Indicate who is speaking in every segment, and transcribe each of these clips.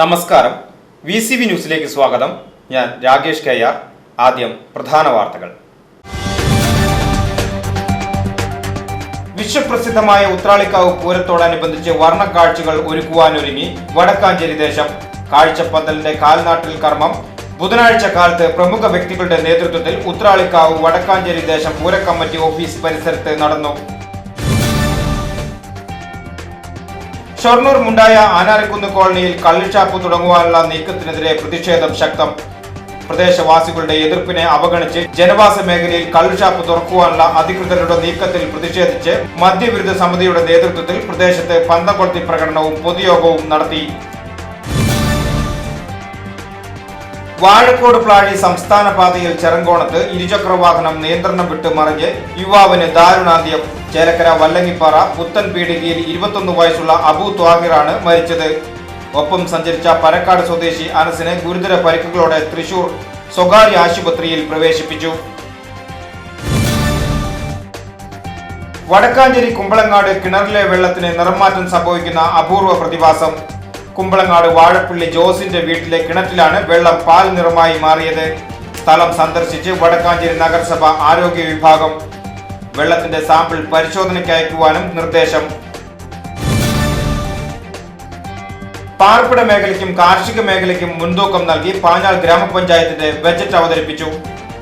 Speaker 1: നമസ്കാരം. V C B ന്യൂസിലേക്ക് സ്വാഗതം. ഞാൻ രാകേഷ് കെ ആർ. ആദ്യം പ്രധാന വാർത്തകൾ. വിശ്വപ്രസിദ്ധമായ ഉത്രാളിക്കാവ് പൂരത്തോടനുബന്ധിച്ച് വർണക്കാഴ്ചകൾ ഒരുക്കുവാനൊരുങ്ങി വടക്കാഞ്ചേരി ദേശം. കാഴ്ചപ്പന്തലിന്റെ കാൽനാട്ടിൽ കർമ്മം. ബുധനാഴ്ച കാലത്ത് പ്രമുഖ വ്യക്തികളുടെ നേതൃത്വത്തിൽ ഉത്രാളിക്കാവ് വടക്കാഞ്ചേരി ദേശം പൂരക്കമ്മിറ്റി ഓഫീസ് പരിസരത്ത് നടന്നു. ഷൊർണൂർ മുണ്ടായ ആനാരക്കുന്ന് കോളനിയിൽ കള്ളിഷാപ്പ് തുടങ്ങുവാനുള്ള നീക്കത്തിനെതിരെ പ്രതിഷേധം ശക്തം. പ്രദേശവാസികളുടെ എതിർപ്പിനെ അവഗണിച്ച് ജനവാസ മേഖലയിൽ കള്ളുഷാപ്പ് തുറക്കുവാനുള്ള അധികൃതരുടെ നീക്കത്തിൽ പ്രതിഷേധിച്ച് മദ്യവിരുദ്ധ സമിതിയുടെ നേതൃത്വത്തിൽ പ്രദേശത്ത് പന്തംകൊളുത്തി പ്രകടനവും പൊതുയോഗവും നടത്തി. വാഴക്കോട് പ്ലാഴി സംസ്ഥാന പാതയിൽ ചെറങ്കോണത്ത് ഇരുചക്ര വാഹനം നിയന്ത്രണം വിട്ട് മറിഞ്ഞ് യുവാവിന് ദാരുണാന്ത്യം. ചേലക്കര വല്ലങ്ങിപ്പാറ പുത്തൻ പീടികയിൽ ഇരുപത്തൊന്ന് വയസ്സുള്ള അബു ത്വാഹിറാണ് മരിച്ചത്. ഒപ്പം സഞ്ചരിച്ച പരക്കാട് സ്വദേശി അനസിനെ ഗുരുതര പരിക്കുകളോടെ തൃശൂർ സ്വകാര്യ ആശുപത്രിയിൽ പ്രവേശിപ്പിച്ചു. വടക്കാഞ്ചേരി കുമ്പളങ്ങാട് കിണറിലെ വെള്ളത്തിന് നിറംമാറ്റം സംഭവിക്കുന്ന അപൂർവ പ്രതിഭാസം. കുമ്പളങ്ങാട് വാഴപ്പള്ളി ജോസിന്റെ വീട്ടിലെ കിണറ്റിലാണ് വെള്ളം പാൽ നിറമായി മാറിയത്. സ്ഥലം സന്ദർശിച്ച് വടക്കാഞ്ചേരി നഗരസഭ ആരോഗ്യ വിഭാഗം. വെള്ളത്തിന്റെ സാമ്പിൾ പരിശോധനയ്ക്ക് അയക്കുവാനും നിർദ്ദേശം. പാർപ്പിട മേഖലയ്ക്കും കാർഷിക മേഖലയ്ക്കും മുൻതൂക്കം നൽകി പാഞ്ഞാൾ ഗ്രാമപഞ്ചായത്തിന്റെ ബജറ്റ് അവതരിപ്പിച്ചു.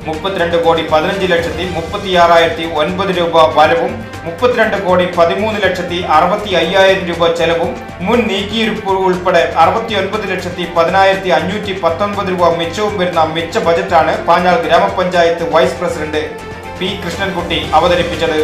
Speaker 1: മുപ്പത്തിരണ്ട് കോടി പതിനഞ്ച് ലക്ഷത്തി മുപ്പത്തിയാറായിരത്തി ഒൻപത് രൂപ വരവും മുപ്പത്തിരണ്ട് കോടി പതിമൂന്ന് ലക്ഷത്തി അറുപത്തി അയ്യായിരം രൂപ ചെലവും മുൻ നീക്കിയിരുപ്പ് ഉൾപ്പെടെ അറുപത്തി ഒൻപത് ലക്ഷത്തി പതിനായിരത്തി അഞ്ഞൂറ്റി പത്തൊൻപത് രൂപ മിച്ചവും വരുന്ന മിച്ച ബജറ്റാണ് പാഞ്ഞാൾ ഗ്രാമപഞ്ചായത്ത് വൈസ് പ്രസിഡന്റ് പി കൃഷ്ണൻകുട്ടി അവതരിപ്പിച്ചത്.